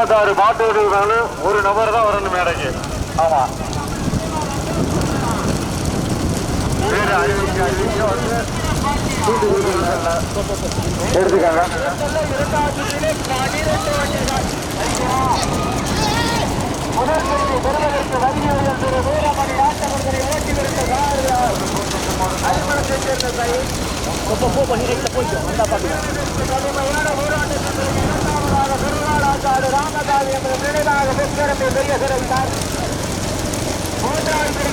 ஐம்பத்தாறு பாட்டு வீடுகளும் ஒரு நபர் தான் வரணும் மேடைக்கு. ஆமா. எடுத்துக்காங்க. அறிவிக்க அறிவிக்க வந்து பெருமாளாக்காடு ராமகாளி என்ற நினைவாக பெற்ற பெரிய சிறைத்தார் மூன்றாவது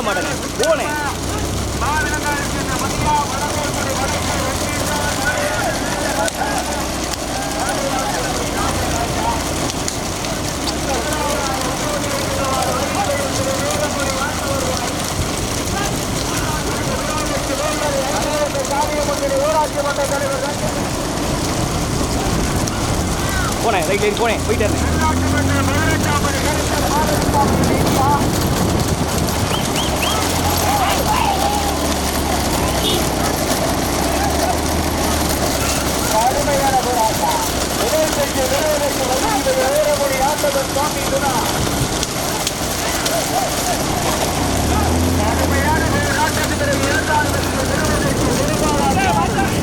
மாட்டேனே. போனேன் ஊராட்சி மன்ற தலைவர் போனேன் ரைட் லைன் போனேன் போயிட்டு இருந்தேன் கடுமையான போராட்டம் இருந்தால் பெற்று விரைவதற்கு வழியில் வேறமொழி ஆட்டவர் சுவாமி துணா கடுமையான போராட்டத்திற்கு இரண்டாவது பெறுவதற்கு நிர்வாகம்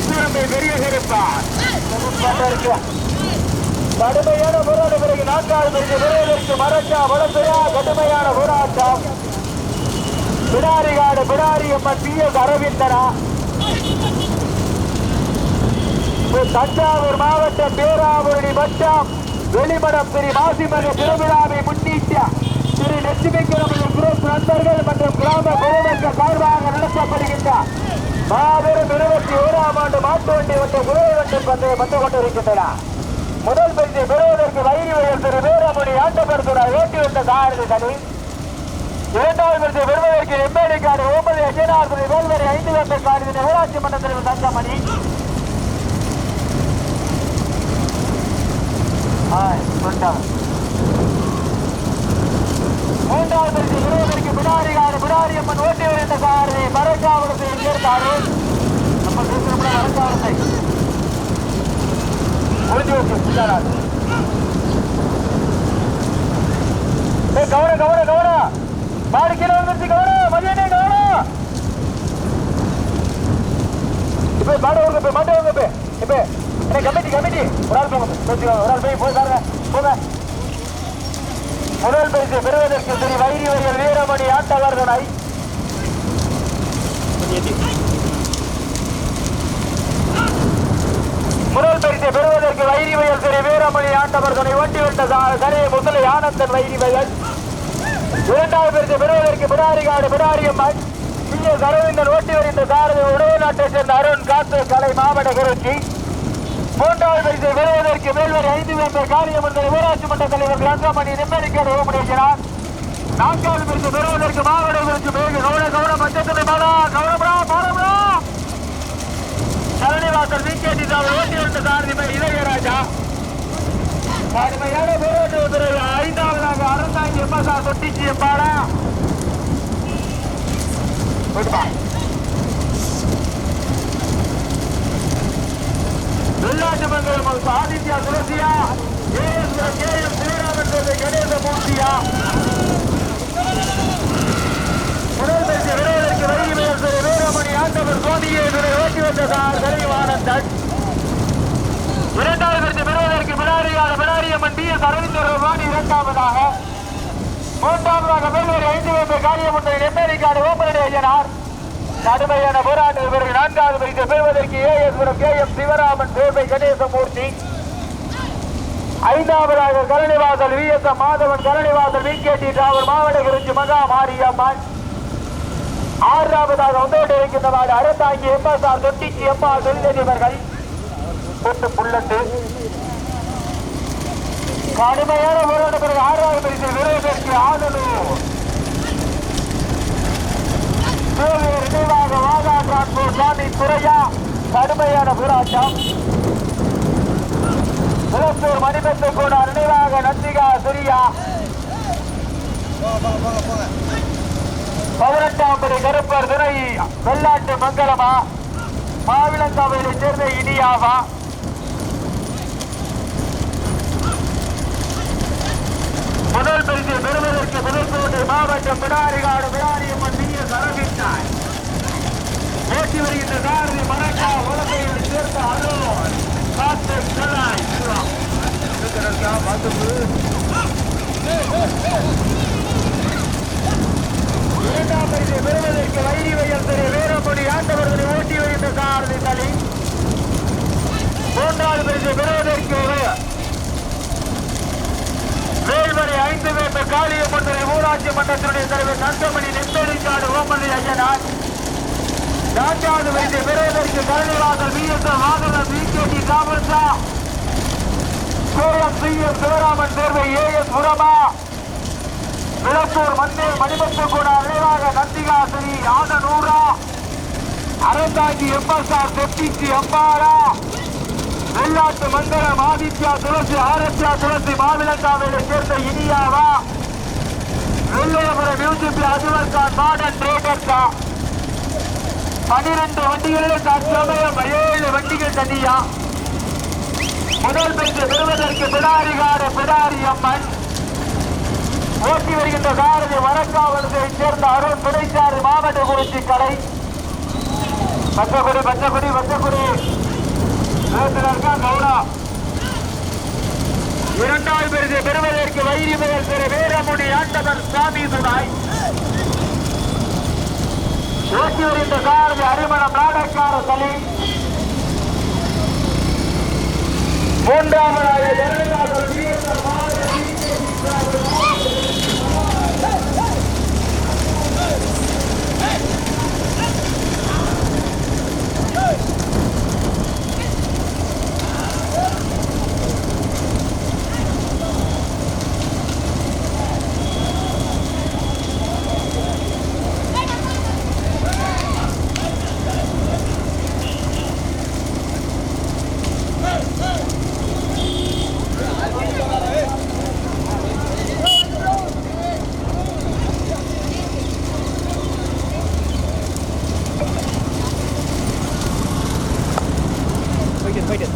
பெற்றோரை பெரிய சிறப்பார் கடுமையான போராட்ட பிறகு நான்காவது விரைவிற்கு மரச்சா வளர்ச்சியா கடுமையான போராட்டம். பிடாரிகாடு பிடாரி அம்மன் பி. எஸ். அரவிந்தனா. தஞ்சாவூர் மாவட்டம் பேராவூரணி வட்டம் வெளிமடம் திரு மாசிமன்ற திருவிழாவை முன்னிட்டு திரு லட்சுமிக்கிரமையின் குரூப் நண்பர்கள் மற்றும் கிராம பொதுமக்கள் சார்பாக நடத்தப்படுகின்ற மாபெரும் இருபத்தி ஓராம் ஆண்டு மாட்டு வண்டி மற்றும் குதிரை வண்டி பந்தயம் வந்து கொண்டிருக்கின்றன முதல் பரிசை பெறுவதற்கு வைரி வயல் திரு வீரமணி ஆட்டப்படுத்துகிறார் ஓட்டி வந்த சாரதி தனி. இரண்டாவது பரிசை பெறுவதற்கு எம்எல்ஏக்கான ஓமதி அஜயநாதபுரி வேல்வரை ஐந்து வேட்டை காரின் ஊராட்சி மன்ற தலைவர் தங்கமணி. மூன்றாவது பரிசு இருபதற்கு பிடாரிகாடு பிடாரி அம்மன் ஓட்டி வருகின்ற சாரதி மரக்காவலத்தை சேர்ந்தாரு நம்ம பேசுகிறோம்னா மரக்காவலத்தை ஓட்டி வச்சு பிள்ளாராது கவன கவன கவன மாடு கீழே வந்துருச்சு கவன மதியானே கவன இப்ப மாடு வருங்க இப்ப மாடு வருங்க இப்ப. இப்ப என்ன கமிட்டி கமிட்டி. ஒரு ஆள் போங்க ஒரு ஆள் போய் போய் பாருங்க போங்க. முதல் பரிசு பெறுவதற்கு திரு வைரியவர்கள் வீரமணி ஆட்டவர்களை முதல் பரிசை பெறுவதற்கு வைரி வயல் ஸ்ரீ வீரமணி ஆட்டவர் துணை சரே முசலை ஆனந்தன் வைரி வயல் இரண்டாவது பரிசு பெறுவதற்கு பிடாரிகாடு பிடாரியம்மன். அம்மன் எஸ். அரவிந்தன் ஓட்டி வருகின்ற சாரதி உடவு நாட்டை சேர்ந்த அருண் காத்து கலை மாவட்ட குருச்சி மூன்றாவது பரிசை பெறுவதற்கு மேல்வரை ஐந்து பேர் காரியமன்ற ஊராட்சி மன்ற தலைவர் ரங்கமணி நிம்மதிக்கான ஓமனேஸ்வரர் நான்காவது பரிசு பெறுவதற்கு மாவட்ட குறித்து மேற்கு கவன கவன மஞ்சத்துறை மாடா கவனப்படா பாடப்படா சரணிவாசல் விகேடி சார் ஓட்டி வந்த சாரதி இளையராஜா. கடுமையான போராட்ட உத்தரவு ஐந்தாவதாக அறந்தாங்கி எம்எஸ்ஆ தொட்டிச்சி எம்பாடா வெள்ளாட்டு மங்கலம் ஆதித்யா துளசியா ஏஎஸ்வர கே எம் சிவராமன் கோவை கணேச மூர்த்தியா முதல் பரிசு விரைவதற்கு வரையில் வீரமணி ஆண்டவர் சுவாமியை இதனை ஓட்டி வந்த சார் கலைவானந்தன் இரண்டாவது பரிசு பெறுவதற்கு பிடாரியான பிடாரியம்மன் டி எஸ் அரவிந்தர் வாணி இரண்டாவதாக மூன்றாவதாக மேல்வரை ஐந்து பேர் காரியமன்ற எம்எல்ஏக்கான ஓப்பனடி ஐயனார் கடுமையான போராட்டம் பிறகு நான்காவது பரிசு பெறுவதற்கு ஏஎஸ்புரம் கே எம் சிவராமன் சேவை கணேசமூர்த்தி. ஐந்தாவதாக Karanivasal V S M Madhavan Karanivasal V K T travel மாவட்ட குறிச்சி மகா மாரியம்மன். ஆறாவதாக வந்தோடு இருக்கின்ற மாடு அறந்தாங்கி எம்எஸ்ஆர் தொட்டிச்சி எம்மா தொழிலதிபர்கள். கொண்டு புல்லட்டு. கடுமையான போராட்ட பிறகு ஆறாவது பரிசு விரைவிற்கு ஆளுநர் வாகா சாமி துறையா கடுமையான போராட்டம். விளப்பூர் மணிபத்து கூட நினைவாக நந்திகா சுரியா பதினெட்டாம் படி கருப்பர் துணை வெள்ளாட்டு மங்களமா. மாவிளங்காவையை சேர்ந்த இனியாவா. முதல் பரிசு பெறுவதற்கு முதல் மாவட்டம் பிடாரிகாடு பிடாரி ஓட்டி வருகின்ற சாரதி மரக்கா உலகையில் சேர்த்த அருள் காத்து கலாய் இரண்டாம் பரிசு பெறுவதற்கு வைரி வயல் திரு வீரமொழி ஆண்டவர்களை ஓட்டி வருகின்ற சாரதி தளி மூன்றாவது பரிசு பெறுவதற்கு வேல்வரை ஐந்து வேப்பர் காளியம்மன்துறை ஊராட்சி மன்றத்தினுடைய தலைவர் நந்தமணி நெத்தடிக்காடு ஓமல்லி ஐயனார். நான்காவது வைத்து பெறுவதற்கு கருணிவாசல் பிஎஸ்எல் எஸ் வாகனம் விகேடி காமல்சா சேலம் சி எஸ் சிவராமன் தேர்வை ஏ எஸ் புரமா. விளப்பூர் மண்ணில் மணிபத்து கூட நினைவாக நந்திகா ஸ்ரீ ஆதனூரா அறந்தாங்கி எம்எஸ்ஆர் செப்பிச்சி அம்பாரா வெள்ளாட்டு மண்டலம் ஆதித்யா துளசி ஆரத்யா துளசி மாவிலங்காவிலை சேர்ந்த இனியாவா. வெள்ளையபுரம் யூசிபி அஜுவல் கான் ரேடர் ட்ரேடர்ஸா பனிரெண்டு வண்டிகளில் தற்சமயம் ஏழு வண்டிகள் தனியா. முதல் பெற்று பெறுவதற்கு பிடாரிகார பிடாரி அம்மன். ஓட்டி வருகின்ற சாரதி வடக்காவலத்தை சேர்ந்த அருண் துணைச்சாறு மாவட்ட குறிச்சி கடை பச்சக்குடி பச்சக்குடி பச்சக்குடி கௌடா இரண்டாவது பரிசு பெறுவதற்கு வைரி முதல் திரு வீரமுடி ஆண்டவர் சாமி துணாய் ஓட்டி வருகின்ற சாரதி அரிமணம் நாடக்கார சலி மூன்றாவதாக ஜனநாதர் வீரர் மாதவி போயிட்டு இரு,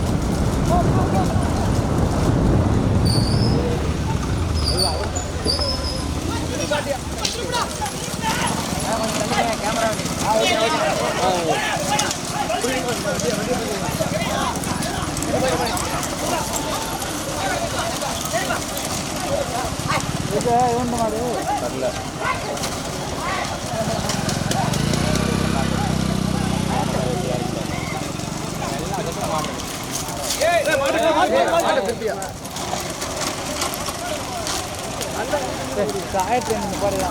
போயிட்டு இரு. ஆயிரத்தி ஐநூறு போறதா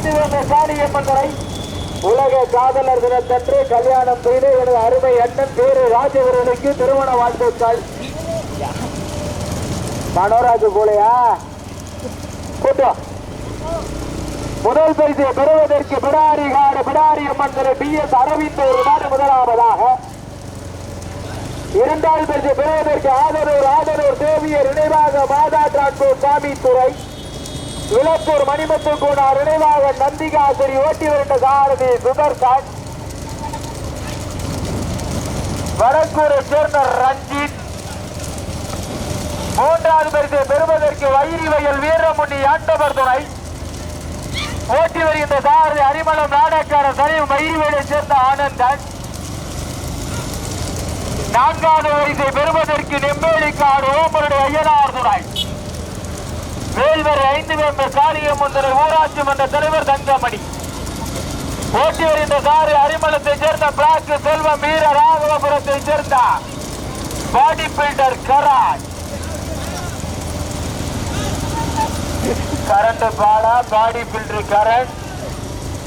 காளியம்மன் துறை உலக காதலர் தினத்தன்று கல்யாணம் செய்து எனது அருமை அண்ணன் பேரு ராஜவர்களுக்கு திருமண வாழ்த்துக்கள். மனோராஜ் போலையா? கூட்டம் முதல் பரிசு பெறுவதற்கு பிடாரி காடு பிடாரி அம்மன் திரு பி. எஸ். அரவிந்த் ஒரு முதலாவதாக. இரண்டாவது பரிசு பெறுவதற்கு ஆதரவு ஆதரவு தேவியர் நினைவாக மாதா டிரான்ஸ்போர்ட் சாமித்துறை. விளப்பூர் மணிமுத்து கூடார் நினைவாக நந்திகாசரி ஓட்டி வருகின்ற சாரதி சுதர்சன் வடக்கூரை சேர்ந்த ரஞ்சித். மூன்றாவது பரிசை பெறுவதற்கு வைரி வயல் வீரமுனி ஆண்டவர் துணை. ஓட்டி வருகின்ற சாரதி அரிமளம் நாடக்கார வைரி வயலை சேர்ந்த ஆனந்தன். நான்காவது வரிசை பெறுவதற்கு நெம்பேலிக்காடு ஓமருடைய ஐயனார் துணை. வேல்வர் ஐந்து வேம்பர் காளியம்மன் ஊராட்சி மன்ற தலைவர் தங்கமணி. ஓட்டி வருகின்ற சாரி அரிமளத்தை சேர்ந்த பிளாக் செல்வம் வீர ராகவபுரத்தை சேர்ந்த பாடி பில்டர் கராஜ் கரண்ட் பாடா பாடி பில்டர் கரண்ட்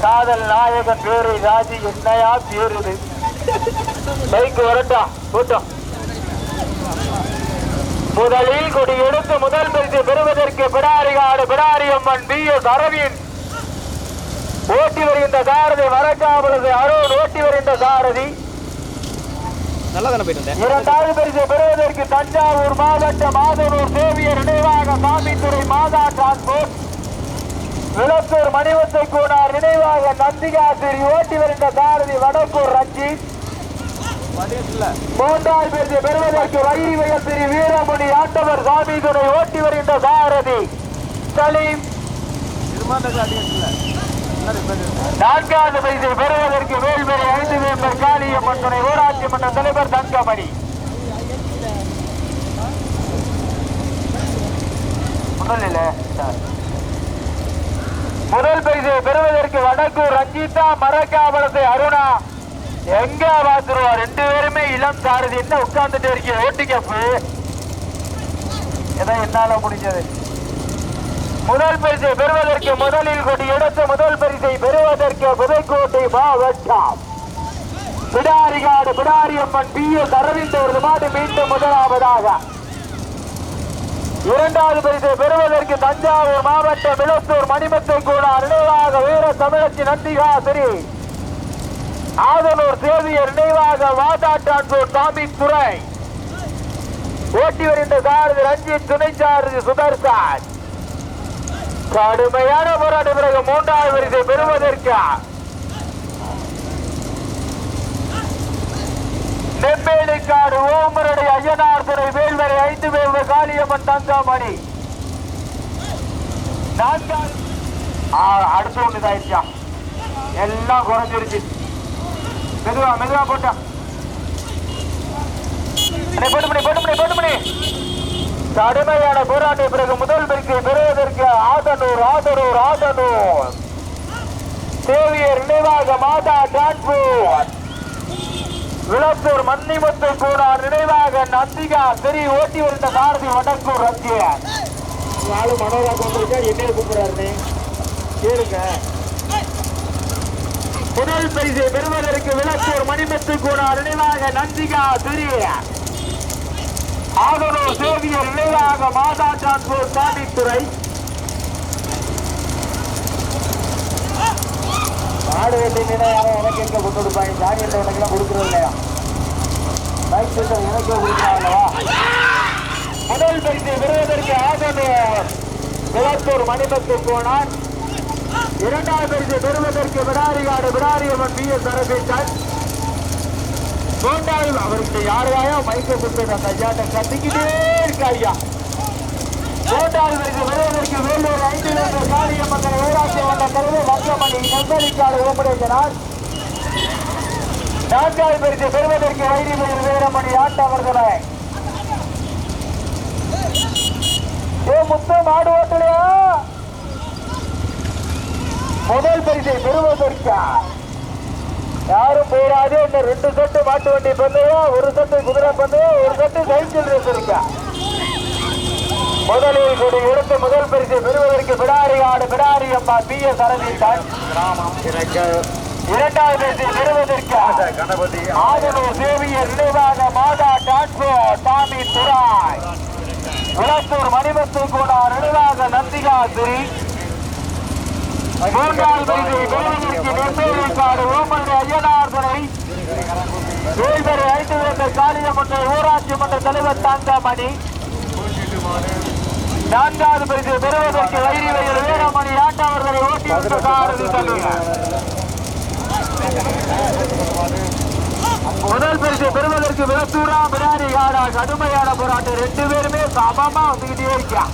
காதல் நாயகன் பேரு ராஜி என்னையா பேருது பைக் வரட்டா கூட்டம் முதலில் கொடி எடுத்து முதல் பரிசு பெறுவதற்கு பிடாரிகாடு பிடாரியம்மன் பி. எஸ். அரவிந்த். ஓட்டி வருகின்ற சாரதி வரக்காவலது அருண் ஓட்டி வருகின்ற சாரதி. இரண்டாவது பரிசு பெறுவதற்கு தஞ்சாவூர் மாவட்டம் மாதனூர் தேவியர் நினைவாக சாமித்துறை மாதா டிரான்ஸ்போர்ட் விளத்தூர் மணிவத்தை கூடார் நினைவாக நந்திகாசிரி ஓட்டி வருகின்ற சாரதி வடக்கூர் ரஞ்சித். மூன்றாவது பரிசு பெறுவதற்கு வயிறு வயல் திரு வீரமணி ஆண்டவர் சாமி துணை ஓட்டி வருகின்ற சாரதி. சலீம். நான்காவது பரிசு பெறுவதற்கு வேல்வெளி ஐந்து வேம்பர் காளியம்மன் துணை ஊராட்சி மன்ற தலைவர் தங்கமணி. முதல் பரிசு பெறுவதற்கு வடக்கூர் ரஞ்சிதா மரக்காவலத்தை அருணா. எங்க பாத்துருவா? ரெண்டு பேருமே இளம் சாரதி. என்ன உட்கார்ந்துட்டு இருக்கீங்க? ஓட்டிக்கப்பு ஏதோ என்னால முடிஞ்சது. முதல் பரிசை பெறுவதற்கு முதலில் கொண்டு எடுத்த முதல் பரிசை பெறுவதற்கு புதைக்கோட்டை மாவட்டம். பிடாரிகாடு பிடாரியம்மன் பி. எஸ். அரவிந்த் ஒரு மாடு மீண்டும் முதலாவதாக. இரண்டாவது பரிசை பெறுவதற்கு தஞ்சாவூர் மாவட்டம் விளத்தூர் மணிமத்தை கூட நினைவாக வீர தமிழத்தின் நந்திகாசிரி. ஆதனூர் சேவியர் நினைவாக வாதா டிரான்ஸ்போர்ட் சாமி துறை. ஓட்டி வருகின்ற சாரதி ரஞ்சித் துணை சாரதி சுதர்சன். கடுமையான போராட்ட பிறகு மூன்றாவது வரிசை பெறுவதற்கு. நெம்பேலிக்காடு ஓமரடி ஐயனார் துறை வேல்வரை ஐந்து வேல்வ காளியம்மன் தங்காமணி. நான்காவது அடுத்த ஒன்று தான் எல்லாம் குறைஞ்சிருச்சு. மெதுவா மெதுவா போட்டா. போட்டு மணி போட்டு மணி போட்டு மணி. கடுமையான போராட்ட பிறகு முதல் பரிசை பெறுவதற்கு ஆதனூர் ஆதனூர் ஆதனூர். தேவியர் நினைவாக மாதா டிரான்ஸ்போர்ட் விளத்தூர் மன்னிமுத்து கூடார் நினைவாக நந்திகா சரி ஓட்டி வருந்த சாரதி வடக்கூர் ரத்தியர் நாலு மனோராஜ் வந்திருக்கா என்னைய கூப்பிடுறாருன்னு கேளுங்க. முதல் பரிசை பெறுவதற்கு விளத்தூர் மணிமுத்து கூடார் நினைவாக நந்திகா சிறிய ஆதரவு சேவியர் நினைவாக மாதா டிரான்ஸ்போர்ட் சாமித்துறை. மாடு வெட்டி நினைவாக எனக்கு எங்க கொண்டு கொடுப்பாங்க சாமி எல்லாம் கொடுக்குறது இல்லையா? பைக் சிஸ்டம் எனக்கு கொடுக்குறாங்களா முதல் பரிசை பெறுவதற்கு ஆதரவு விளத்தூர் மணிமத்து போனார் இரண்டாவது பரிசை பெறுவதற்கு விடாரிகாடு விடாரியம்மன் பி. எஸ். அரபித்தன் மூன்றாவது அவருக்கு யாரையா மைக்கை கொடுத்தது அந்த ஐயாட்ட கத்திக்கிட்டே இருக்கா ஐயா மூன்றாவது பரிசு வருவதற்கு வேலூர் ஐந்து லட்சம் காளியம்மன் ஊராட்சி மன்ற தலைவர் வங்கமணி நெம்பலிக்காடு ஓம்படைக்கிறார் நான்காவது பரிசு பெறுவதற்கு வைரிமயில் வீரமணி ஆட்டவர்களை ஏ முத்து மாடு ஓட்டலையா? முதல் பரிசை பெறுவதற்கா யாரும் போராது இந்த ரெண்டு சொட்டு மாட்டு வண்டி பந்தயம் ஒரு சொட்டு குதிரை பந்தயம் ஒரு சொட்டு சைக்கிள் ரேஸ் இருக்கா? முதலில் கொடி எடுத்து முதல் பரிசை பெறுவதற்கு பிடாரி ஆடு பிடாரி அம்மா பி எஸ் அரவிந்தன் இரண்டாவது பரிசை பெறுவதற்கு கணபதி ஆதரவு சேவியர் நினைவாக மாதா டிரான்ஸ்போர்ட் சாமி துராய் விளத்தூர் மணிமத்து கூட நினைவாக நந்திகாசிரி மூன்றாவது பரிசை பெறுவதற்கு நெம்மேலிக்காடு ஓமன் ஐயனார்தனை வேல்வரை ஐந்து வேந்த காளியமன்ற ஊராட்சி மன்ற தலைவர் தாந்தாமணி நான்காவது பரிசு பெறுவதற்கு வைரி வயல் வீரமணி ஆட்டவர்களை ஓட்டி சாரதி தள்ளுகிறார் முதல் பரிசு பெறுவதற்கு விளத்தூரா பிடாரி காடா கடுமையான போராட்டம். ரெண்டு பேருமே சமமா வந்துகிட்டே இருக்கான்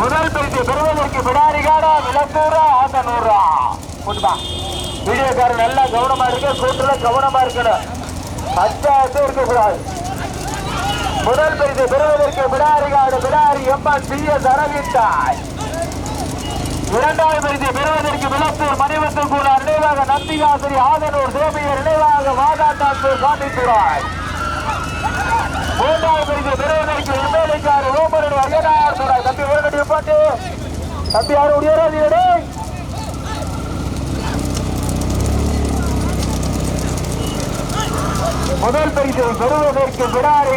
முதல் பரிசு பெறுவதற்கு பிடாரிகாடா விளக்கூரா விளத்தூரா ஆத்தனூரா கொண்டுபா வீடியோக்காரர் நல்லா கவனமா இருக்கு கூட்டுல கவனமா இருக்கணும். அச்சாயத்தே இருக்கக்கூடாது. முதல் பரிசு பெறுவதற்கு Pidarikadu Pidari MN C S அரவிந்தாய். இரண்டாவது பரிசு பெறுவதற்கு விளத்தூர் மணிவத்து கூட நினைவாக நந்திகாசிரி ஆதனூர் சேமியர் நினைவாக வாதாட்டாத்தூர் சாமித்துறாய் மூன்றாவது பரிசு பெறுவதற்கு எம்எல்ஏக்காரு ஓமரடி அரியனார் துறாய் தம்பி ஒரு கட்டி பாட்டு தம்பி யாரும் உடையறாதீடே முதல் பரிசு பெறுவதற்கு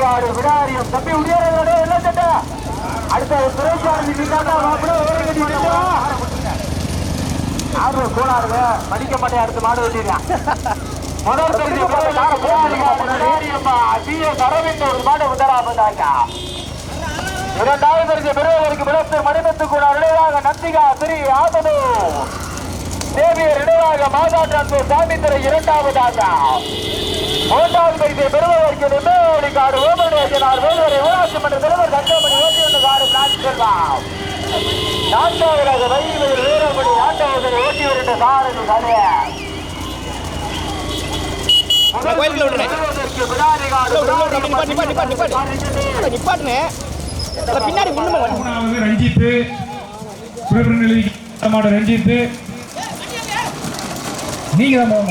ஆடு விடாரியும் தம்பி உடையறாதே என்ன சட்டா? அடுத்த சுரேஷ் நின்னாக்கா மாப்பிள்ள ஒரு கட்டி கோளாறுங்க மடிக்க மாட்டேன் அடுத்து மாடு வெட்டிடுறான். முதல் பரிசு அரவிந்த் ஒரு மாடு முதலாவதாக இரண்டாவது பரிசு பெறுவதற்கு விளத்தூர் மணிமத்து கூட நினைவாக நந்திகா திரி ஆதனு. தேவியர் நினைவாக மாதாட்டான்பூர் சாமித்துறை இரண்டாவதாக மூன்றாவது பரிசை பெறுவதற்கு நிம்மதி காடு ஓமனுடைய வேலுவரை ஊராட்சி மன்ற தலைவர் தங்கமணி ஓட்டி வந்த காடு பிளான் செல்வாம் நான்காவதாக வைகுவர் வீரமணி ஆண்டவர்களை ஓட்டி வருகின்ற கலைய நான் கோயிலுக்குள்ள விடுறேன். நிப்பாட்டு நிப்பாட்டு நிப்பாட்டு நிப்பாட்டுனே பின்னாடி முன்னுமா வண்டி மூணாவது ரஞ்சித்து. பிரபலநிலை மாட ரஞ்சித்து. நீங்க தான்